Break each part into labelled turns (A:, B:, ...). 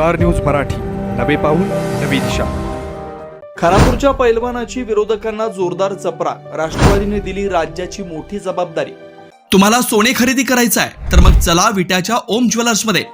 A: Star news Marathi. नवे पाऊल नवी दिशा.
B: खानापूरच्या पैलवानाची विरोधकांना जोरदार चपरा राष्ट्रवादीने दिली राज्याची मोठी जबाबदारी.
C: तुम्हाला सोने खरेदी करायचं आहे तर मग चला विट्याच्या ओम ज्वेलर्समध्ये.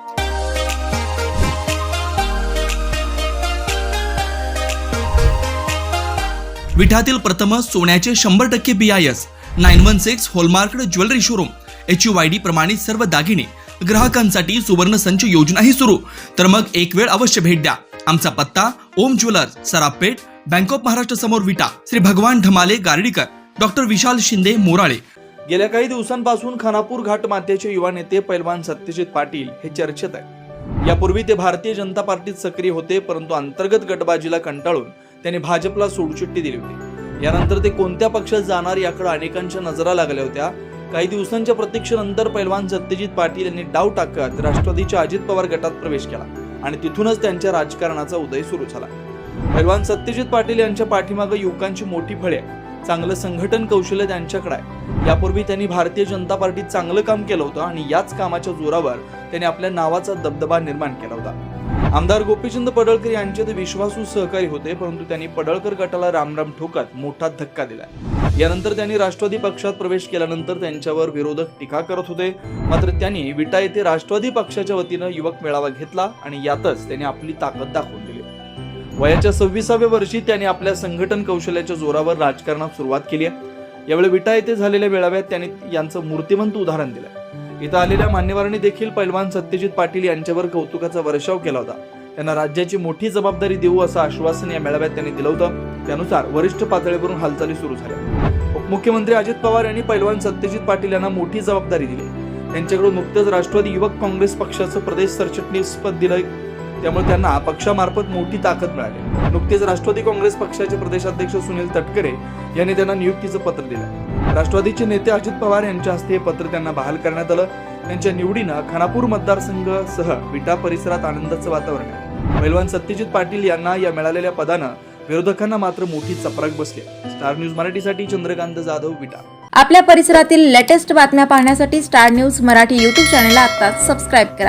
C: विठातील प्रथम सोन्याचे शंभर टक्के B I S nine one six hallmark jewellery showroom H U I D प्रमाणित सर्व दागिने ग्राहकांसाठी सुवर्ण संच योजनाही सुरू. तर मग एक वेळ अवश्य भेट द्या. आमचा पत्ता Om jewellers Sarapeth bank of Maharashtra समोर विटा श्री भगवान ढमाले गार्डीकर डॉक्टर विशाल शिंदे मोराळे.
B: गेल्या काही दिवसांपासून खानापूर घाट मातेचे युवा नेते पैलवान सत्यजित पाटील हे चर्चेत आहे यापूर्वी ते भारतीय जनता पार्टीत सक्रिय होते परंतु अंतर्गत गटबाजीला कंटाळून त्यांनी भाजपला सोडचिट्टी दिली होती. यानंतर ते कोणत्या पक्षात जाणार याकडे अनेकांच्या नजरा लागल्या होत्या. काही दिवसांच्या प्रतीक्षेनंतर पैलवान सत्यजित पाटील यांनी डाव टाकत राष्ट्रवादीच्या अजित पवार गटात प्रवेश केला आणि तिथूनच त्यांच्या राजकारणाचा उदय सुरू झाला. पैलवान सत्यजित पाटील यांच्या पाठीमागे युवकांची मोठी फळे चांगलं संघटन कौशल्य त्यांच्याकडे आहे. यापूर्वी त्यांनी भारतीय जनता पार्टीत चांगलं काम केलं होतं आणि याच कामाच्या जोरावर त्यांनी आपल्या नावाचा दबदबा निर्माण केला होता. आमदार गोपीचंद पडळकर यांचे ते विश्वासू सहकारी होते परंतु त्यांनी पडळकर गटाला रामराम ठोकत मोठा धक्का दिला यानंतर त्यांनी राष्ट्रवादी पक्षात प्रवेश केल्यानंतर त्यांच्यावर विरोधक टीका करत होते. मात्र त्यांनी विटा येथे राष्ट्रवादी पक्षाच्या वतीनं युवक मेळावा घेतला आणि यातच त्यांनी आपली ताकद दाखवून दिली. वयाच्या सव्वीसाव्या वर्षी त्यांनी आपल्या संघटन कौशल्याच्या जोरावर राजकारणात सुरुवात केली आहे. यावेळी विटा येथे झालेल्या मेळाव्यात त्यांनी यांचं मूर्तिमंत उदाहरण दिलं. इथं आलेल्या मान्यवरांनी देखील पैलवान सत्यजित पाटील यांच्यावर कौतुकाचा वर्षाव केला होता. त्यांना राज्याची मोठी जबाबदारी देऊ असं आश्वासन या मेळाव्यात त्यांनी दिलं होतं. त्यानुसार वरिष्ठ पातळीवरून हालचाली सुरू झाल्या. उपमुख्यमंत्री अजित पवार यांनी पैलवान सत्यजित पाटील यांना मोठी जबाबदारी दिली. त्यांच्याकडून नुकतंच राष्ट्रवादी युवक काँग्रेस पक्षाचं प्रदेश सरचिटणीस पद त्यामुळे त्यांना पक्षामार्फत मोठी ताकद मिळाली. नुकतेच राष्ट्रवादी काँग्रेस पक्षाचे प्रदेशाध्यक्ष सुनील तटकरे यांनी त्यांना नियुक्तीचं पत्र दिलं. राष्ट्रवादीचे नेते अजित पवार यांच्या हस्ते हे पत्र त्यांना बहाल करण्यात आलं. त्यांच्या निवडीनं खानापूर मतदारसंघासह विटा परिसरात आनंदाचं वातावरण आहे. पैलवान सत्यजित पाटील यांना या मिळालेल्या पदानं विरोधकांना मात्र मोठी चपराक बसली स्टार न्यूज मराठीसाठी चंद्रकांत जाधव विटा.
D: आपल्या परिसरातील लेटेस्ट बातम्या पाहण्यासाठी स्टार न्यूज मराठी युट्यूब चॅनलला आता सबस्क्राईब करा.